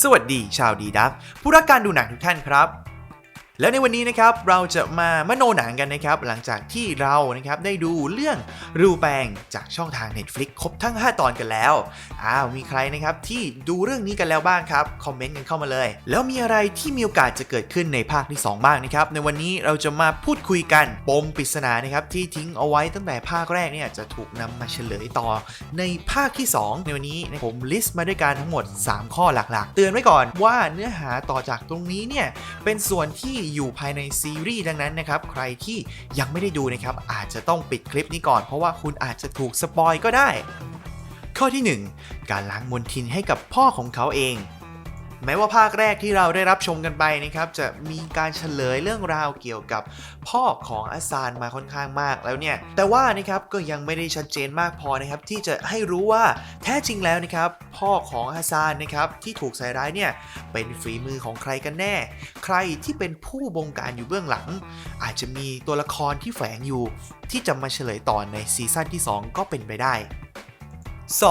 สวัสดีชาวดีดับผู้รักการดูหนังทุกท่านครับ แล้วในวันนี้นะครับเราจะมามโนหนังกันนะครับ หลังจากที่เรานะครับได้ดูเรื่องรูแปงจากช่องทาง Netflix ครบทั้ง 5 ตอนกันแล้วอ้าวมีใครนะครับที่ดูเรื่องนี้กันแล้วบ้างครับคอมเมนต์กันเข้ามาเลย แล้วมีอะไรที่มีโอกาสจะเกิดขึ้นในภาคที่ 2 บ้างนะครับ ในวันนี้เราจะมาพูดคุยกันปมปริศนานะครับที่ทิ้งเอาไว้ตั้งแต่ภาคแรกเนี่ยจะถูกนำมาเฉลยต่อในภาคที่ 2 ในวันนี้ผมลิสต์มาด้วยกันทั้งหมด 3 ข้อหลักๆ เตือนไว้ก่อนว่าเนื้อหาต่อจากตรงนี้เนี่ยเป็นส่วนที่อยู่ภายในซีรีส์ดังนั้นนะครับ ใครที่ยังไม่ได้ดูนะครับ อาจจะต้องปิดคลิปนี้ก่อน เพราะว่าคุณอาจจะถูกสปอยก็ได้ ข้อที่ 1 การล้างมลทินให้กับพ่อของเขาเอง แม้ว่าภาคแรกที่เราได้รับชมกันไปนะครับจะมีการเฉลยเรื่องราวเกี่ยวกับพ่อของอาซานมาค่อนข้างมากแล้วเนี่ย แต่ว่านะครับก็ยังไม่ได้ชัดเจนมากพอนะครับที่จะให้รู้ว่าแท้จริงแล้วนะครับพ่อของอาซานนะครับที่ถูกใส่ร้ายเนี่ยเป็นฝีมือของใครกันแน่ ใครที่เป็นผู้บงการอยู่เบื้องหลัง อาจจะมีตัวละครที่แฝงอยู่ ที่จะมาเฉลยต่อในซีซั่นที่ 2 ก็เป็นไปได้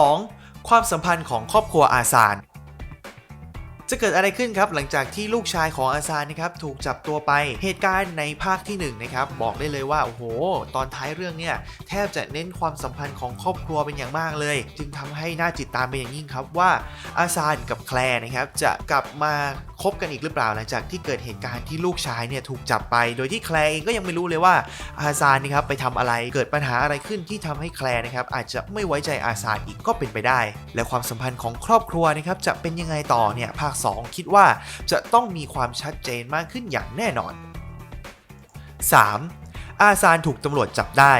2. ความสัมพันธ์ของครอบครัวอาซาน จะเกิดอะไรขึ้นครับหลังจากที่ลูกชายของอาซานนะครับถูกจับตัวไปเหตุการณ์ในภาคที่1นะครับบอกได้เลยว่าโอ้โห ตอนท้ายเรื่องเนี่ยแทบจะเน้นความสัมพันธ์ของครอบครัวเป็นอย่างมากเลย จึงทำให้น่าจิตตามเป็นอย่างยิ่งครับว่าอาซานกับแคลร์นะครับจะกลับมาคบกันอีกหรือเปล่าหลังจากที่เกิดเหตุการณ์ที่ลูกชายเนี่ยถูกจับไป โดยที่แคลร์เองก็ยังไม่รู้เลยว่าอาซานนะครับไปทำอะไรเกิดปัญหาอะไรขึ้นที่ทำให้แคลร์นะครับอาจจะไม่ไว้ใจอาซานอีกก็เป็นไปได้ และความสัมพันธ์ของครอบครัวนะครับจะเป็นยังไงต่อเนี่ยภาค2 คิดว่าจะต้องมีความชัดเจนมากขึ้นอย่างแน่นอน 3. อาซานถูกตำรวจจับได้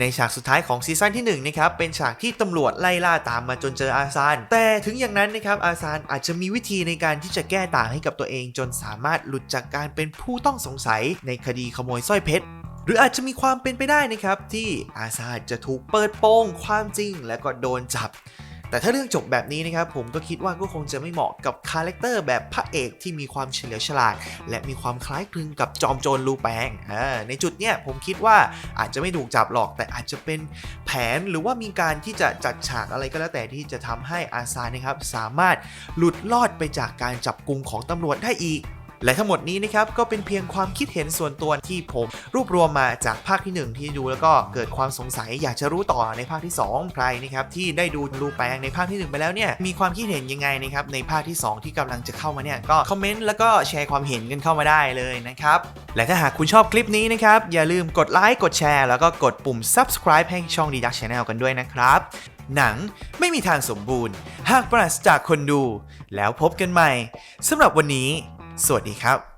ในฉากสุดท้ายของซีซั่นที่1นะครับเป็นฉากที่ตำรวจไล่ล่าตามมาจนเจออาซาน แต่ถึงอย่างนั้นนะครับอาซานอาจจะมีวิธีในการที่จะแก้ต่างให้กับตัวเอง จนสามารถหลุดจากการเป็นผู้ต้องสงสัยในคดีขโมยสร้อยเพชรหรืออาจจะมีความเป็นไปได้นะครับที่อาซานจะถูกเปิดโปงความจริงและก็โดนจับ แต่ถ้าเรื่องจบแบบนี้นะครับผมก็คิดว่าก็คงจะไม่เหมาะกับคาแรคเตอร์แบบพระเอกที่มีความเฉลียวฉลาด และมีความคล้ายคลึงกับจอมโจรลูแปงอ่าในจุดเนี้ยผมคิดว่าอาจจะไม่ถูกจับหรอก แต่อาจจะเป็นแผนหรือว่ามีการที่จะจัดฉากอะไรก็แล้วแต่ที่จะทำให้อาซานะครับสามารถหลุดลอดไปจากการจับกลุ่มของตำรวจได้อีก และทั้งหมดนี้นะครับก็เป็นเพียงความคิดเห็นส่วนตัวที่ผมรวบรวมมาจากภาคที่ 1 ที่ดูแล้วก็เกิดความสงสัยอยากจะรู้ต่อในภาคที่ 2 ใครนะครับที่ได้ดูรูแปลงในภาคที่ 1 ไปแล้วเนี่ยมีความคิดเห็นยังไงนะครับในภาคที่ 2 ที่กำลังจะเข้ามาเนี่ยก็คอมเมนต์แล้วก็แชร์ความเห็นกันเข้ามาได้เลยนะครับและถ้าหากคุณชอบคลิปนี้นะครับอย่าลืมกดไลค์กดแชร์แล้วก็กดปุ่ม subscribe ให้ช่องดีดักช Channel กันด้วยนะครับหนังไม่มีทางสมบูรณ์ หากปราศจากคนดู แล้วพบกันใหม่สำหรับวันนี้ สวัสดีครับ